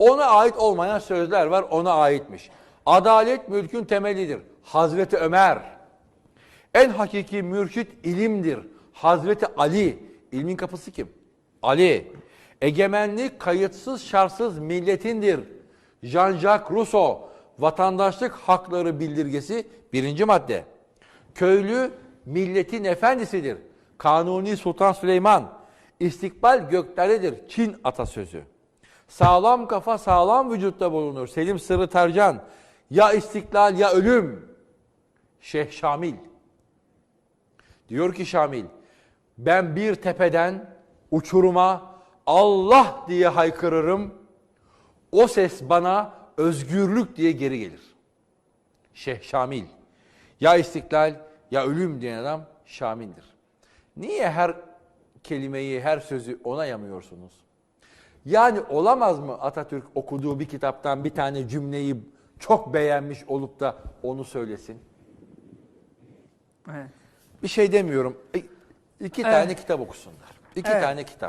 Ona ait olmayan sözler var, ona aitmiş. Adalet mülkün temelidir. Hazreti Ömer. En hakiki mürşit ilimdir. Hazreti Ali. İlmin kapısı kim? Ali. Egemenlik kayıtsız şartsız milletindir. Jean-Jacques Rousseau. Vatandaşlık hakları bildirgesi birinci madde. Köylü milletin efendisidir. Kanuni Sultan Süleyman. İstikbal göklerdedir. Çin atasözü. Sağlam kafa sağlam vücutta bulunur. Selim Sırrı Tercan. Ya istiklal ya ölüm. Şeyh Şamil. Diyor ki Şamil, ben bir tepeden uçuruma Allah diye haykırırım. O ses bana özgürlük diye geri gelir. Şeyh Şamil. Ya istiklal ya ölüm diyen adam Şamil'dir. Niye her kelimeyi, her sözü ona yamıyorsunuz? Yani olamaz mı Atatürk okuduğu bir kitaptan bir tane cümleyi çok beğenmiş olup da onu söylesin? Evet. Bir şey demiyorum. İki Evet. tane kitap okusunlar. İki Evet. tane kitap.